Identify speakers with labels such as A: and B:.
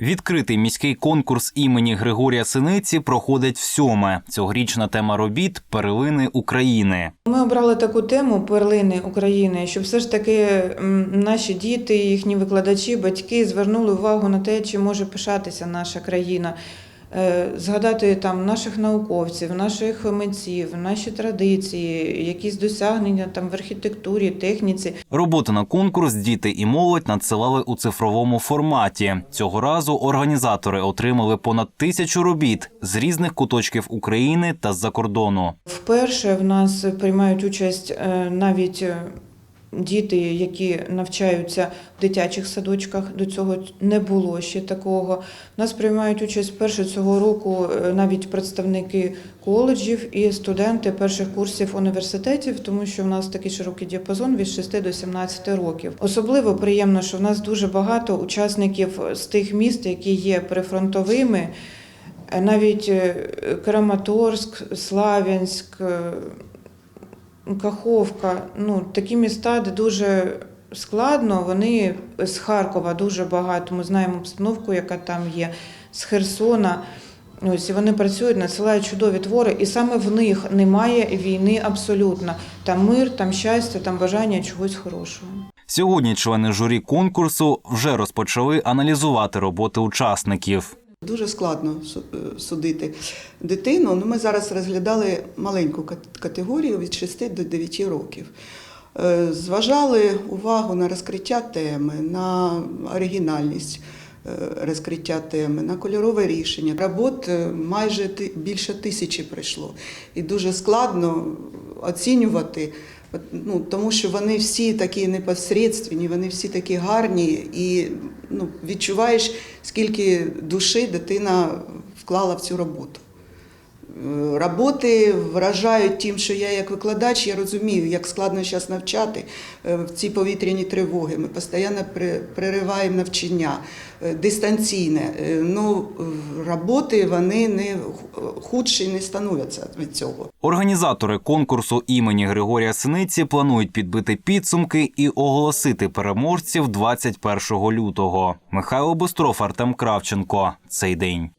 A: Відкритий міський конкурс імені Григорія Синиці проходить всьоме. Цьогорічна тема робіт перлини України.
B: Ми обрали таку тему перлини України, щоб все ж таки наші діти, їхні викладачі, батьки звернули увагу на те, чи може пишатися наша країна. Е, Згадати там наших науковців, наших митців, наші традиції, якісь досягнення там в архітектурі, техніці.
A: Роботи на конкурс діти і молодь надсилали у цифровому форматі. Цього разу організатори отримали понад тисячу робіт з різних куточків України та з-за кордону.
B: Вперше в нас приймають участь е, навіть е, діти, які навчаються в дитячих садочках. До цього не було ще такого. Нас приймають участь вперше цього року е, навіть представники коледжів і студенти перших курсів університетів, тому що в нас такий широкий діапазон від 6 до 17 років. Особливо приємно, що в нас дуже багато учасників з тих міст, які є прифронтовими. Е, Навіть е, Краматорськ, Славянськ, Каховка, ну такі міста, де дуже складно, вони з Харкова дуже багато. Ми знаємо обстановку, яка там є, з Херсона. Ось вони працюють, надсилають чудові твори, і саме в них немає війни абсолютно. Там мир, там щастя, там бажання чогось хорошого.
A: Сьогодні члени журі конкурсу вже розпочали аналізувати роботи учасників.
C: Дуже складно е, судити дитину. Ну, ми зараз розглядали маленьку категорію від 6 до 9 років. Е, Зважали увагу на розкриття теми, на оригінальність е, розкриття теми, на кольорове рішення. Робот е, майже більше тисячі прийшло. І дуже складно оцінювати, ну, тому що вони всі такі непосередственні, вони всі такі гарні, і ну, відчуваєш, скільки душі дитина вклала в цю роботу. Е, Роботи вражають тим, що я як викладач, я розумію, як складно зараз навчати е, в ці повітряні тривоги. Ми постійно перериваємо навчання е, дистанційне. Ну, роботи вони не худші не становляться від цього.
A: Організатори конкурсу імені Григорія Синиці планують підбити підсумки і оголосити переможців 21 лютого. Михайло Бостров, Артем Кравченко. Цей день.